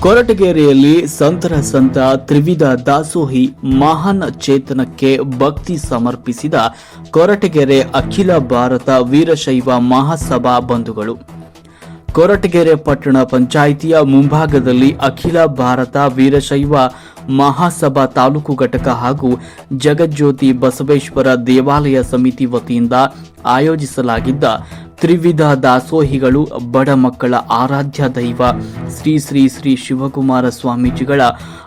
ಕೊರಟಗೆರೆಯಲ್ಲಿ ಸಂತರ ಸಂತ ತ್ರಿವಿಧ ದಾಸೋಹಿ ಮಹಾನ್ ಚೇತನಕ್ಕೆ ಭಕ್ತಿ ಸಮರ್ಪಿಸಿದ ಕೊರಟಗೆರೆ ಅಖಿಲ ಭಾರತ ವೀರಶೈವ ಮಹಾಸಭಾ ಬಂಧುಗಳು. ಕೊರಟಗೆರೆ ಪಟ್ಟಣ ಪಂಚಾಯಿತಿಯ ಮುಂಭಾಗದಲ್ಲಿ ಅಖಿಲ ಭಾರತ ವೀರಶೈವ ಮಹಾಸಭಾ ತಾಲೂಕು ಘಟಕ ಹಾಗೂ ಜಗಜ್ಯೋತಿ ಬಸವೇಶ್ವರ ದೇವಾಲಯ ಸಮಿತಿ ವತಿಯಿಂದ ಆಯೋಜಿಸಲಾಗಿದ್ದ ತ್ರಿವಿಧ ದಾಸೋಹಿಗಳು, ಬಡ ಮಕ್ಕಳ ಆರಾಧ್ಯ ದೈವ ಶ್ರೀ ಶ್ರೀ ಶ್ರೀ ಶಿವಕುಮಾರ ಸ್ವಾಮೀಜಿಗಳ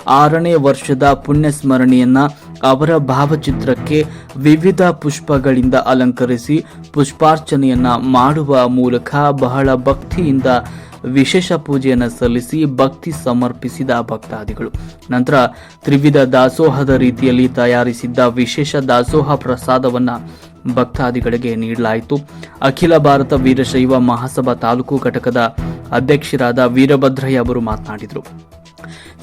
ಆರನೇ ವರ್ಷದ ಪುಣ್ಯಸ್ಮರಣೆಯನ್ನ ಅವರ ಭಾವಚಿತ್ರಕ್ಕೆ ವಿವಿಧ ಪುಷ್ಪಗಳಿಂದ ಅಲಂಕರಿಸಿ ಪುಷ್ಪಾರ್ಚನೆಯನ್ನ ಮಾಡುವ ಮೂಲಕ ಬಹಳ ಭಕ್ತಿಯಿಂದ ವಿಶೇಷ ಪೂಜೆಯನ್ನು ಸಲ್ಲಿಸಿ ಭಕ್ತಿ ಸಮರ್ಪಿಸಿದ ಭಕ್ತಾದಿಗಳು. ನಂತರ ತ್ರಿವಿಧ ದಾಸೋಹದ ರೀತಿಯಲ್ಲಿ ತಯಾರಿಸಿದ್ದ ವಿಶೇಷ ದಾಸೋಹ ಪ್ರಸಾದವನ್ನ ಭಕ್ತಾದಿಗಳಿಗೆ ನೀಡಲಾಯಿತು. ಅಖಿಲ ಭಾರತ ವೀರಶೈವ ಮಹಾಸಭಾ ತಾಲೂಕು ಘಟಕದ ಅಧ್ಯಕ್ಷರಾದ ವೀರಭದ್ರಯ್ಯ ಅವರು ಮಾತನಾಡಿದರು.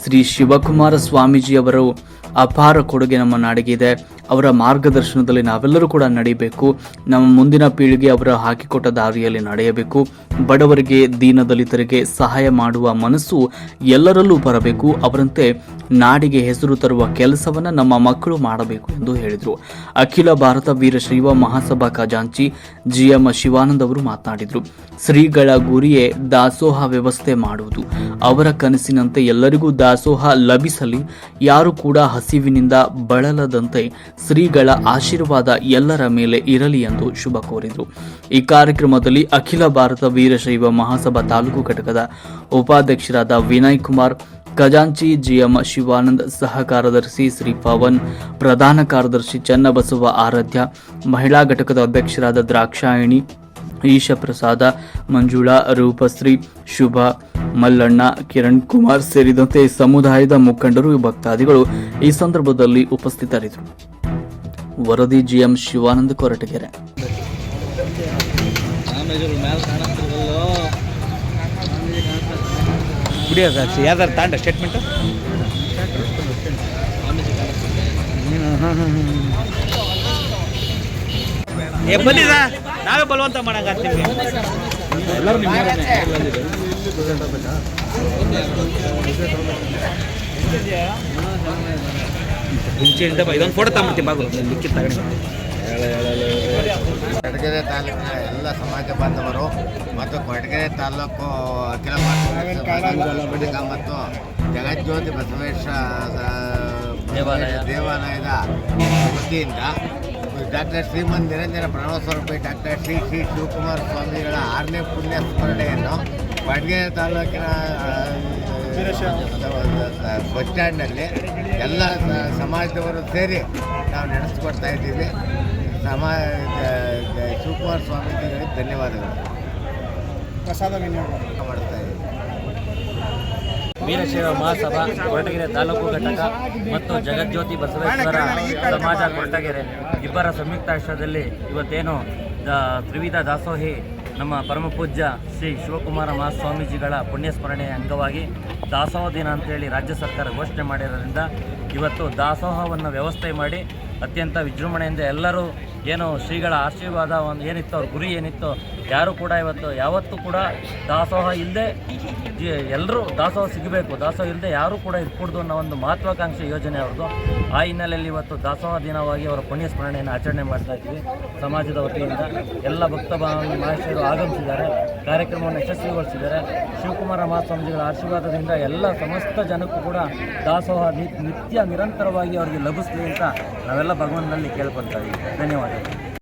ಶ್ರೀ ಶಿವಕುಮಾರ ಸ್ವಾಮೀಜಿಯವರು ಅಪಾರ ಕೊಡುಗೆ ನಮ್ಮ ನಾಡಿಗೆ ಇದೆ. ಅವರ ಮಾರ್ಗದರ್ಶನದಲ್ಲಿ ನಾವೆಲ್ಲರೂ ಕೂಡ ನಡೆಯಬೇಕು ನಮ್ಮ ಮುಂದಿನ ಪೀಳಿಗೆ ಅವರ ಹಾಕಿಕೊಟ್ಟ ದಾರಿಯಲ್ಲಿ ನಡೆಯಬೇಕು. ಬಡವರಿಗೆ, ದೀನದಲಿತರಿಗೆ ಸಹಾಯ ಮಾಡುವ ಮನಸ್ಸು ಎಲ್ಲರಲ್ಲೂ ಬರಬೇಕು. ಅವರಂತೆ ನಾಡಿಗೆ ಹೆಸರು ತರುವ ಕೆಲಸವನ್ನು ನಮ್ಮ ಮಕ್ಕಳು ಮಾಡಬೇಕು ಎಂದು ಹೇಳಿದರು. ಅಖಿಲ ಭಾರತ ವೀರಶೈವ ಮಹಾಸಭಾ ಖಜಾಂಚಿ ಜಿಎಂ ಶಿವಾನಂದ ಅವರು ಮಾತನಾಡಿದರು ಶ್ರೀಗಳ ಗುರಿಯೇ ದಾಸೋಹ ವ್ಯವಸ್ಥೆ ಮಾಡುವುದು. ಅವರ ಕನಸಿನಂತೆ ಎಲ್ಲರಿಗೂ ದಾಸೋಹ ಲಭಿಸಲಿ. ಯಾರು ಕೂಡ ಹಸಿವಿನಿಂದ ಬಳಲದಂತೆ ಶ್ರೀಗಳ ಆಶೀರ್ವಾದ ಎಲ್ಲರ ಮೇಲೆ ಇರಲಿ ಎಂದು ಶುಭ ಕೋರಿದರು. ಈ ಕಾರ್ಯಕ್ರಮದಲ್ಲಿ ಅಖಿಲ ಭಾರತ ವೀರಶೈವ ಮಹಾಸಭಾ ತಾಲೂಕು ಘಟಕದ ಉಪಾಧ್ಯಕ್ಷರಾದ ವಿನಯ್ ಕುಮಾರ್, ಖಜಾಂಚಿ ಜಿಎಂ ಶಿವಾನಂದ್, ಸಹ ಕಾರ್ಯದರ್ಶಿ ಶ್ರೀ ಪವನ್, ಪ್ರಧಾನ ಕಾರ್ಯದರ್ಶಿ ಚನ್ನಬಸವ ಆರಾಧ್ಯ, ಮಹಿಳಾ ಘಟಕದ ಅಧ್ಯಕ್ಷರಾದ ದ್ರಾಕ್ಷಾಯಣಿ ಈಶ ಪ್ರಸಾದ ಮಂಜುಳಾ, ರೂಪಶ್ರೀ, ಶುಭ, ಮಲ್ಲಣ್ಣ, ಕಿರಣ್ ಕುಮಾರ್ ಸೇರಿದಂತೆ ಸಮುದಾಯದ ಮುಖಂಡರು, ಭಕ್ತಾದಿಗಳು ಈ ಸಂದರ್ಭದಲ್ಲಿ ಉಪಸ್ಥಿತರಿದ್ದರು. ವರದಿ ಜಿಎಂ ಶಿವಾನಂದ ಕೊರಟಗೆರೆ ವಿಡಿಯೋ ಸಾಕ್ಷಿ ಯಾವ್ದಾರು ತಾಂಡ ಸ್ಟೇಟ್ಮೆಂಟು ಏ ಬಂದಿದ ನಾವೇ ಬಲವಂತ ಮಾಡಂಗಾಗ್ತೀವಿ ಮುಂಚೆಯಿಂದ ಬಾ ಇದೊಂದು ಫೋಟೋ ತಗೊಂಡ್ಬಿಡ್ತೀನಿ ಬಾಗು ಲಿಕ್ಕಿತ್ ಕೊರಟಗೆರೆ ತಾಲೂಕಿನ ಎಲ್ಲ ಸಮಾಜ ಬಾಂಧವರು ಮತ್ತು ಕೊರಟಗೆರೆ ತಾಲೂಕು ಅಖಿಲ ಭಾರತ ಮತ್ತು ಜಗಜ್ಯೋತಿ ಬಸವೇಶ್ವರ ದೇವಾಲಯ. ದೇವಾಲಯದ ವತಿಯಿಂದ ಡಾಕ್ಟರ್ ಶ್ರೀಮನ್ ನಿರಂಜನ ಪ್ರಣವಸ್ವರೂಪಿ ಡಾಕ್ಟರ್ ಶ್ರೀ ಶ್ರೀ ಶಿವಕುಮಾರ ಸ್ವಾಮಿಗಳ ಆರನೇ ಪುಣ್ಯ ಸ್ಮರಣೆಯನ್ನು ಕೊರಟಗೆರೆ ತಾಲೂಕಿನ ಬಸ್ ಸ್ಟ್ಯಾಂಡ್ನಲ್ಲಿ ಎಲ್ಲ ಸಮಾಜದವರು ಸೇರಿ ನಾವು ನಡೆಸ್ಕೊಡ್ತಾ ಇದ್ದೀವಿ. ಸಮಾ ಶಿವಕುಮಾರ ಸ್ವಾಮೀಜಿಗಳಿಗೆ ಧನ್ಯವಾದಗಳು. ಪ್ರಸಾದ ಮಾಡ್ತಾ ಇದ್ದೀವಿ. ವೀರಶೈವ ಮಹಾಸಭಾ ಕೊರಟಗೆರೆ ತಾಲೂಕು ಘಟಕ ಮತ್ತು ಜಗಜ್ಯೋತಿ ಬಸವೇಶ್ವರ ಸಮಾಜ ಕೊರಟಗೆರೆ ಇಬ್ಬರ ಸಂಯುಕ್ತಾಶ್ರಯದಲ್ಲಿ ಇವತ್ತೇನು ದ ತ್ರಿವಿಧ ದಾಸೋಹಿ ನಮ್ಮ ಪರಮ ಪೂಜ್ಯ ಶ್ರೀ ಶಿವಕುಮಾರ ಮಹಾಸ್ವಾಮೀಜಿಗಳ ಪುಣ್ಯಸ್ಮರಣೆಯ ಅಂಗವಾಗಿ ದಾಸೋಹ ದಿನ ಅಂತೇಳಿ ರಾಜ್ಯ ಸರ್ಕಾರ ಘೋಷಣೆ ಮಾಡಿರೋದ್ರಿಂದ ಇವತ್ತು ದಾಸೋಹವನ್ನು ವ್ಯವಸ್ಥೆ ಮಾಡಿ ಅತ್ಯಂತ ವಿಜೃಂಭಣೆಯಿಂದ ಎಲ್ಲರೂ ಏನು ಶ್ರೀಗಳ ಆಶೀರ್ವಾದ ಒಂದು ಏನಿತ್ತು, ಅವ್ರ ಗುರಿ ಏನಿತ್ತು, ಯಾರು ಕೂಡ ಇವತ್ತು, ಯಾವತ್ತೂ ಕೂಡ ದಾಸೋಹ ಇಲ್ಲದೆ ಎಲ್ಲರೂ ದಾಸೋಹ ಸಿಗಬೇಕು. ದಾಸೋಹ ಇಲ್ಲದೆ ಯಾರೂ ಕೂಡ ಇರ್ಕೂಡ್ದು ಅನ್ನೋ ಒಂದು ಮಹತ್ವಾಕಾಂಕ್ಷೆ ಯೋಜನೆ ಅವ್ರದ್ದು ಆ ಹಿನ್ನೆಲೆಯಲ್ಲಿ ಇವತ್ತು ದಾಸೋಹ ದಿನವಾಗಿ ಅವರ ಪುಣ್ಯ ಸ್ಮರಣೆಯನ್ನು ಆಚರಣೆ ಮಾಡ್ತಾ ಇದ್ದೀವಿ ಸಮಾಜದ ವತಿಯಿಂದ ಎಲ್ಲ ಭಕ್ತ ಮಹೇಶ್ವರು ಆಗಮಿಸಿದ್ದಾರೆ. ಕಾರ್ಯಕ್ರಮವನ್ನು ಯಶಸ್ವಿಗೊಳಿಸಿದ್ದಾರೆ. ಶಿವಕುಮಾರ ಮಹಾಸ್ವಾಮಿಗಳ ಆಶೀರ್ವಾದದಿಂದ ಎಲ್ಲ ಸಮಸ್ತ ಜನಕ್ಕೂ ಕೂಡ ದಾಸೋಹ ನಿತ್ಯ ನಿರಂತರವಾಗಿ ಅವರಿಗೆ ಲಭಿಸಲಿ ಅಂತ ನಾವೆಲ್ಲ ಭಗವಂತನಲ್ಲಿ ಕೇಳ್ಕೊಳ್ತಾ ಇದ್ದೀವಿ ಧನ್ಯವಾದಗಳು.